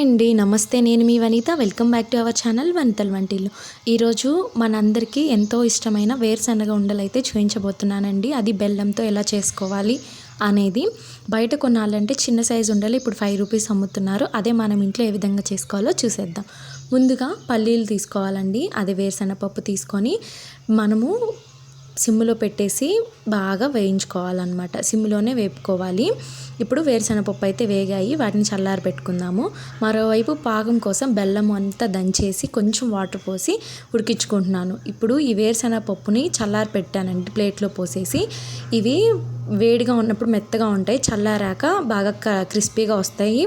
Hi అండి. నమస్తే నేను మీ Vanitha. Welcome back to our channel వనితల్ వంటిల్లు. ఈరోజు మనందరికీ ఎంతో ఇష్టమైన వేరుశనగ ఉండలు అయితే చూపించబోతున్నానండి అది బెల్లంతో ఎలా చేసుకోవాలి అనేది బయట కొనాలంటే చిన్న సైజు ఉండలు ఇప్పుడు ఫైవ్ రూపీస్ అమ్ముతున్నారు. అదే మనం ఇంట్లో ఏ విధంగా చేసుకోవాలో చూసేద్దాం. ముందుగా పల్లీలు తీసుకోవాలండి. అదే వేరుశనగపప్పు తీసుకొని మనము సిమ్లో పెట్టేసి బాగా వేయించుకోవాలన్నమాట. సిమ్లోనే వేపుకోవాలి. ఇప్పుడు వేరుశనగపప్పు అయితే వేగాయి. వాటిని చల్లారి పెట్టుకుందాము. మరోవైపు పాకం కోసం బెల్లం అంతా దంచేసి కొంచెం వాటర్ పోసి ఉడికించుకుంటున్నాను. ఇప్పుడు ఈ వేరుశనగపప్పుని చల్లారి పెట్టానండి. ప్లేట్లో పోసేసి ఇవి వేడిగా ఉన్నప్పుడు మెత్తగా ఉంటాయి. చల్లారాక బాగా క్రిస్పీగా వస్తాయి.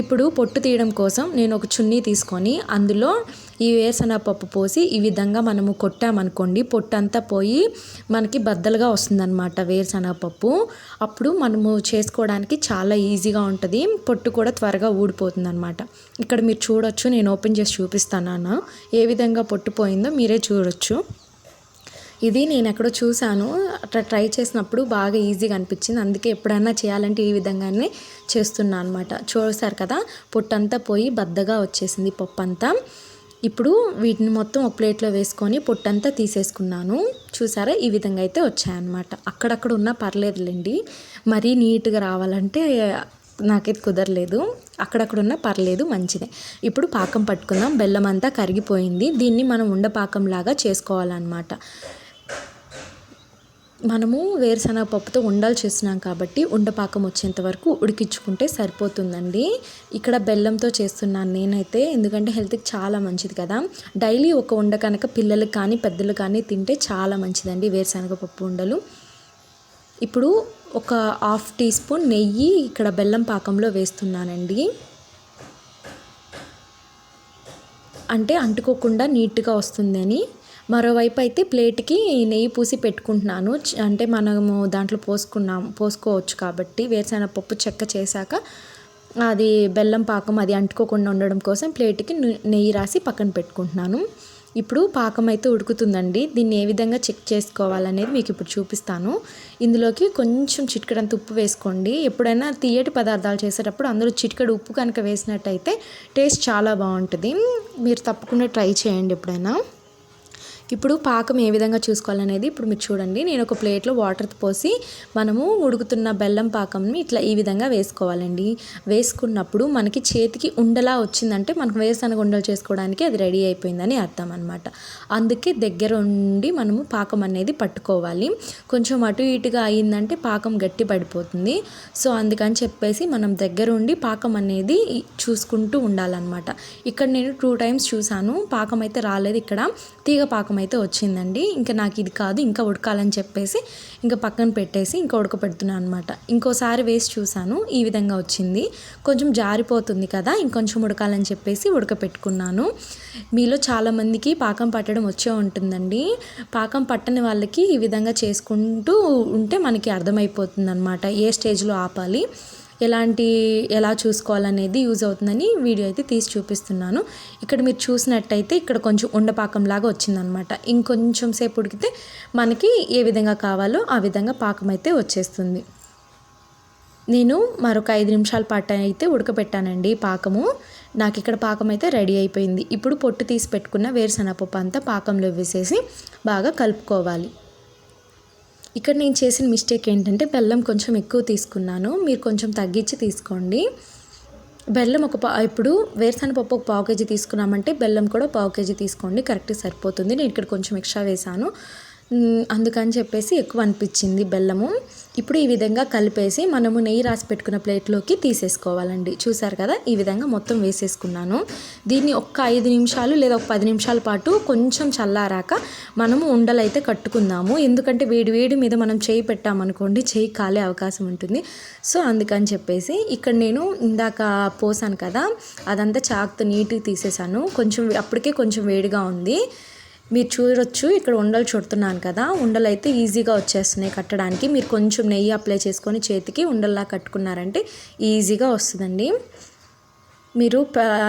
ఇప్పుడు పొట్టు తీయడం కోసం నేను ఒక చున్నీ తీసుకొని అందులో ఈ వేరుశనగపప్పు పోసి ఈ విధంగా మనము కొట్టామనుకోండి పొట్టంతా పోయి మనకి బద్దలుగా వస్తుందన్నమాట వేరుశనగపప్పు అప్పుడు మనము చేసుకోవడానికి చాలా ఈజీగా ఉంటుంది. పొట్టు కూడా త్వరగా ఊడిపోతుంది అనమాట ఇక్కడ మీరు చూడొచ్చు నేను ఓపెన్ చేసి చూపిస్తాను ఏ విధంగా పొట్టు పోయిందో మీరే చూడొచ్చు. ఇది నేను ఎక్కడో చూశాను. అట్లా ట్రై చేసినప్పుడు బాగా ఈజీగా అనిపించింది. అందుకే ఎప్పుడైనా చేయాలంటే ఈ విధంగానే చేస్తున్నా అనమాట చూసారు కదా పొట్టంతా పోయి బద్దగా వచ్చేసింది పప్పు అంతా ఇప్పుడు వీటిని మొత్తం ఒక ప్లేట్లో వేసుకొని పొట్టంతా తీసేసుకున్నాను. చూసారా? ఈ విధంగా అయితే వచ్చాయన్నమాట. అక్కడక్కడ ఉన్నా పర్లేదులేండి. మరీ నీట్గా రావాలంటే నాకైతే కుదరలేదు. అక్కడక్కడ ఉన్న పర్లేదు మంచిదే. ఇప్పుడు పాకం పట్టుకుందాం. బెల్లం అంతా కరిగిపోయింది. దీన్ని మనం ఉండపాకంలాగా చేసుకోవాలన్నమాట. మనము వేరుశనగ పప్పుతో ఉండలు చేస్తున్నాం కాబట్టి ఉండపాకం వచ్చేంత వరకు ఉడికించుకుంటే సరిపోతుందండి. ఇక్కడ బెల్లంతో చేస్తున్నాను నేనైతే ఎందుకంటే హెల్త్కి చాలా మంచిది కదా. డైలీ ఒక ఉండ కనుక పిల్లలకు కానీ పెద్దలు కానీ తింటే చాలా మంచిదండి వేరుశనగ పప్పు ఉండలు. ఇప్పుడు ఒక హాఫ్ టీ స్పూన్ నెయ్యి ఇక్కడ బెల్లం పాకంలో వేస్తున్నానండి. అంటే అంటుకోకుండా నీట్గా వస్తుందని. మరోవైపు అయితే ప్లేట్కి నెయ్యి పూసి పెట్టుకుంటున్నాను. అంటే మనము దాంట్లో పోసుకున్నాం పోసుకోవచ్చు కాబట్టి. వేరుశనగపప్పు చెక్క చేశాక అది బెల్లం పాకం అది అంటుకోకుండా ఉండడం కోసం ప్లేట్కి నెయ్యి రాసి పక్కన పెట్టుకుంటున్నాను. ఇప్పుడు పాకం అయితే ఉడుకుతుందండి. దీన్ని ఏ విధంగా చెక్ చేసుకోవాలనేది మీకు ఇప్పుడు చూపిస్తాను. ఇందులోకి కొంచెం చిటికడంత ఉప్పు వేసుకోండి. ఎప్పుడైనా తీయటి పదార్థాలు చేసేటప్పుడు అందులో చిటికడు ఉప్పు కనుక వేసినట్టయితే టేస్ట్ చాలా బాగుంటుంది. మీరు తప్పకుండా ట్రై చేయండి ఎప్పుడైనా. ఇప్పుడు పాకం ఏ విధంగా చూసుకోవాలనేది ఇప్పుడు మీరు చూడండి. నేను ఒక ప్లేట్లో వాటర్ పోసి మనము ఉడుకుతున్న బెల్లం పాకంని ఇట్లా ఈ విధంగా వేసుకోవాలండి. వేసుకున్నప్పుడు మనకి చేతికి ఉండలా వచ్చిందంటే మనకు వేరుశనగ ఉండలు చేసుకోవడానికి అది రెడీ అయిపోయిందని అర్థం అనమాట అందుకే దగ్గర ఉండి మనము పాకం అనేది పట్టుకోవాలి. కొంచెం అటు ఇటుగా అయిందంటే పాకం గట్టి పడిపోతుంది. సో అందుకని చెప్పేసి మనం దగ్గర ఉండి పాకం అనేది చూసుకుంటూ ఉండాలన్నమాట. ఇక్కడ నేను టూ టైమ్స్ చూశాను పాకం అయితే రాలేదు ఇక్కడ. తీగ పాకం అయితే వచ్చిందండి. ఇంకా నాకు ఇది కాదు ఇంకా ఉడకాలని చెప్పేసి ఇంకా పక్కన పెట్టేసి ఇంకా ఉడకపెడుతున్నాను అనమాట ఇంకోసారి వేసి చూశాను ఈ విధంగా వచ్చింది. కొంచెం జారిపోతుంది కదా ఇంకొంచెం ఉడకాలని చెప్పేసి ఉడకపెట్టుకున్నాను. మీలో చాలామందికి పాకం పట్టడం వచ్చే ఉంటుందండి. పాకం పట్టని వాళ్ళకి ఈ విధంగా చేసుకుంటూ ఉంటే మనకి అర్థమైపోతుంది అనమాట ఏ స్టేజ్లో ఆపాలి. ఎలాంటి ఎలా చూసుకోవాలనేది యూజ్ అవుతుందని వీడియో అయితే తీసి చూపిస్తున్నాను. ఇక్కడ మీరు చూసినట్టయితే ఇక్కడ కొంచెం ఉండపాకంలాగా వచ్చిందనమాట. ఇంకొంచెం సేపు ఉడికితే మనకి ఏ విధంగా కావాలో ఆ విధంగా పాకం అయితే వచ్చేస్తుంది. నేను మరొక ఐదు నిమిషాల పాటు అయితే ఉడకపెట్టానండి పాకము. నాకు ఇక్కడ పాకం అయితే రెడీ అయిపోయింది. ఇప్పుడు పొట్టు తీసి పెట్టుకున్న వేరుశనగపప్పు అంతా పాకంలో వేసేసి బాగా కలుపుకోవాలి. ఇక్కడ నేను చేసిన మిస్టేక్ ఏంటంటే బెల్లం కొంచెం ఎక్కువ తీసుకున్నాను. మీరు కొంచెం తగ్గించి తీసుకోండి. బెల్లం ఒక పా ఇప్పుడు వేరుశనగపప్పు ఒక పావు కేజీ తీసుకున్నామంటే బెల్లం కూడా పావు కేజీ తీసుకోండి. కరెక్ట్ సరిపోతుంది. నేను ఇక్కడ కొంచెం ఎక్స్ట్రా వేసాను అందుకని చెప్పేసి ఎక్కువ అనిపించింది బెల్లము. ఇప్పుడు ఈ విధంగా కలిపేసి మనము నెయ్యి రాసి పెట్టుకున్న ప్లేట్లోకి తీసేసుకోవాలండి. చూసారు కదా ఈ విధంగా మొత్తం వేసేసుకున్నాను. దీన్ని ఒక్క ఐదు నిమిషాలు లేదా ఒక పది నిమిషాల పాటు కొంచెం చల్లారాక మనము ఉండలైతే కట్టుకుందాము. ఎందుకంటే వేడి వేడి మీద మనం చేయి పెట్టామనుకోండి చేయి కాలే అవకాశం ఉంటుంది. సో అందుకని చెప్పేసి ఇక్కడ నేను ఇందాక పోసాను కదా అదంతా చాకుతో నీట్గా తీసేసాను. కొంచెం అప్పటికే కొంచెం వేడిగా ఉంది. మీరు చూడొచ్చు ఇక్కడ ఉండలు చుడుతున్నాను కదా. ఉండలు అయితే ఈజీగా వచ్చేస్తున్నాయి కట్టడానికి. మీరు కొంచెం నెయ్యి అప్లై చేసుకొని చేతికి ఉండల్లా కట్టుకున్నారంటే ఈజీగా వస్తుందండి. మీరు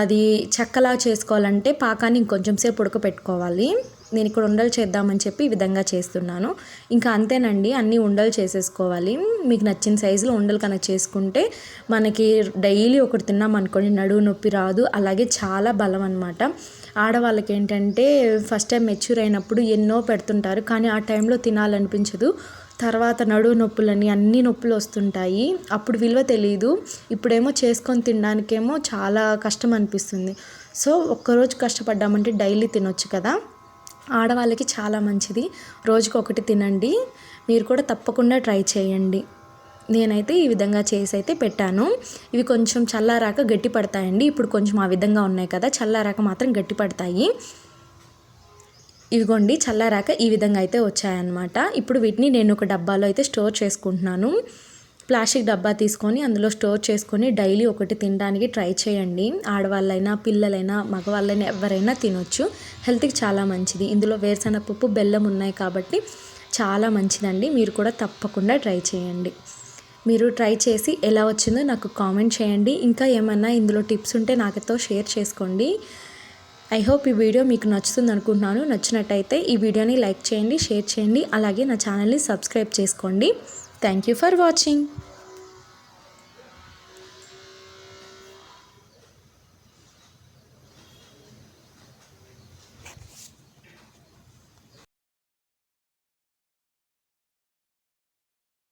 అది చెక్కలా చేసుకోవాలంటే పాకాన్ని ఇంకొంచెం సేపు ఉడకపెట్టుకోవాలి. నేను ఇక్కడ ఉండలు చేద్దామని చెప్పి ఈ విధంగా చేస్తున్నాను. ఇంకా అంతేనండి అన్నీ ఉండలు చేసేసుకోవాలి. మీకు నచ్చిన సైజులో ఉండలు కనుక చేసుకుంటే మనకి డైలీ ఒకటి తిన్నాం అనుకోండి నడువు నొప్పి రాదు. అలాగే చాలా బలం అనమాట ఆడవాళ్ళకి ఏంటంటే ఫస్ట్ టైం మెచ్యూర్ అయినప్పుడు ఎన్నో పెడుతుంటారు కానీ ఆ టైంలో తినాలనిపించదు. తర్వాత నడువు నొప్పులని అన్ని నొప్పులు వస్తుంటాయి. అప్పుడు విలువ తెలియదు ఇప్పుడేమో చేసుకొని తినడానికేమో చాలా కష్టం అనిపిస్తుంది సో ఒక్కరోజు కష్టపడ్డామంటే డైలీ తినొచ్చు కదా. ఆడవాళ్ళకి చాలా మంచిది. రోజుకి ఒకటి తినండి. మీరు కూడా తప్పకుండా ట్రై చేయండి. నేనైతే ఈ విధంగా చేసి అయితే పెట్టాను. ఇవి కొంచెం చల్లారాక గట్టి పడతాయండి. ఇప్పుడు కొంచెం ఆ విధంగా ఉన్నాయి కదా చల్లారాక మాత్రం గట్టి పడతాయి. ఇవిగోండి చల్లారాక ఈ విధంగా అయితే వచ్చాయన్నమాట. ఇప్పుడు వీటిని నేను ఒక డబ్బాలో అయితే స్టోర్ చేసుకుంటున్నాను. ప్లాస్టిక్ డబ్బా తీసుకొని అందులో స్టోర్ చేసుకొని డైలీ ఒకటి తినడానికి ట్రై చేయండి. ఆడవాళ్ళైనా పిల్లలైనా మగవాళ్ళైనా ఎవరైనా తినొచ్చు. హెల్త్కి చాలా మంచిది. ఇందులో వేరుశనగపప్పు బెల్లం ఉన్నాయి కాబట్టి చాలా మంచిదండి. మీరు కూడా తప్పకుండా ట్రై చేయండి. మీరు ట్రై చేసి ఎలా వచ్చిందో నాకు కామెంట్ చేయండి. ఇంకా ఏమన్నా ఇందులో టిప్స్ ఉంటే నాకుతో షేర్ చేసుకోండి. ఐ హోప్ ఈ వీడియో మీకు నచ్చుతుంది అనుకుంటున్నాను. నచ్చినట్టయితే ఈ వీడియోని లైక్ చేయండి షేర్ చేయండి. అలాగే నా ఛానల్ని సబ్స్క్రైబ్ చేసుకోండి. Thank you for watching.